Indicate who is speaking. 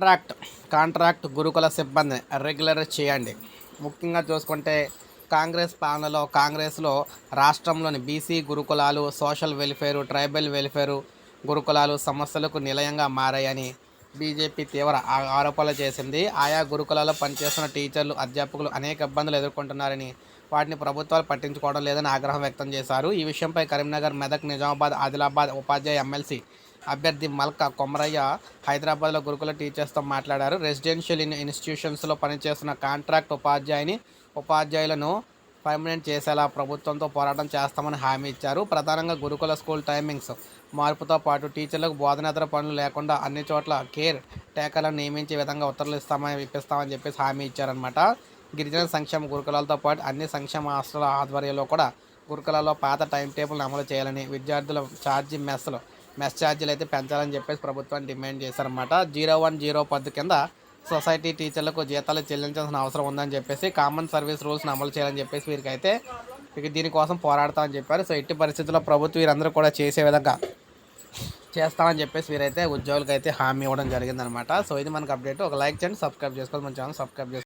Speaker 1: Contract contract గురుకుల సిబ్బందిని regular చేయండి. ముఖ్యంగా చూసుకుంటే కాంగ్రెస్ పాలనలో కాంగ్రెస్లో రాష్ట్రంలోని బీసీ గురుకులాలు సోషల్ వెల్ఫేరు ట్రైబల్ వెల్ఫేరు గురుకులాలు సమస్యలకు నిలయంగా మారాయని బీజేపీ తీవ్ర ఆ- ఆరోపణలు చేసింది. ఆయా గురుకులాల్లో పనిచేస్తున్న టీచర్లు అధ్యాపకులు అనేక ఇబ్బందులు ఎదుర్కొంటున్నారని వాటిని ప్రభుత్వాలు పట్టించుకోవడం లేదని ఆగ్రహం వ్యక్తం చేశారు. ఈ విషయంపై కరీంనగర్ మెదక్ నిజామాబాద్ ఆదిలాబాద్ ఉపాధ్యాయ ఎమ్మెల్సీ అభ్యర్థి మల్కా కొమరయ్య హైదరాబాద్లో గురుకుల టీచర్స్తో మాట్లాడారు. రెసిడెన్షియల్ ఇన్ ఇన్స్టిట్యూషన్స్లో పనిచేస్తున్న కాంట్రాక్ట్ ఉపాధ్యాయుని ఉపాధ్యాయులను పర్మనెంట్ చేసేలా ప్రభుత్వంతో పోరాటం చేస్తామని హామీ ఇచ్చారు. ప్రధానంగా గురుకుల స్కూల్ టైమింగ్స్ మార్పుతో పాటు టీచర్లకు బోధనేతర పనులు లేకుండా అన్ని చోట్ల కేర్ టేకర్లను నియమించే విధంగా ఉత్తర్వులు ఇస్తామని ఇప్పిస్తామని చెప్పేసి హామీ ఇచ్చారనమాట గిరిజన సంక్షేమ గురుకులాలతో పాటు అన్ని సంక్షేమ హాస్టల్ ఆధ్వర్యంలో కూడా గురుకులాల్లో పాత టైం టేబుల్ అమలు చేయాలని విద్యార్థుల ఛార్జీ మెస్లు మెస్ ఛార్జీలు అయితే పెంచాలని చెప్పేసి ప్రభుత్వాన్ని డిమాండ్ చేశారన్నమాట. జీరో వన్ జీరో పద్దు కింద సొసైటీ టీచర్లకు జీతాలు చెల్లించాల్సిన అవసరం ఉందని చెప్పేసి కామన్ సర్వీస్ రూల్స్ని అమలు చేయాలని చెప్పేసి వీరికైతే ఇక దీనికోసం పోరాడతామని చెప్పారు. సో ఎట్టి పరిస్థితుల్లో ప్రభుత్వం వీరందరూ కూడా చేసే విధంగా చేస్తామని చెప్పేసి వీరైతే ఉద్యోగులకు అయితే హామీ ఇవ్వడం జరిగిందనమాట సో ఇది మనకు అప్డేట్. ఒక లైక్ చేయండి సబ్స్క్రైబ్ చేసుకోవాలి. మన ఛానల్ సబ్స్క్రైబ్ చేసుకోండి.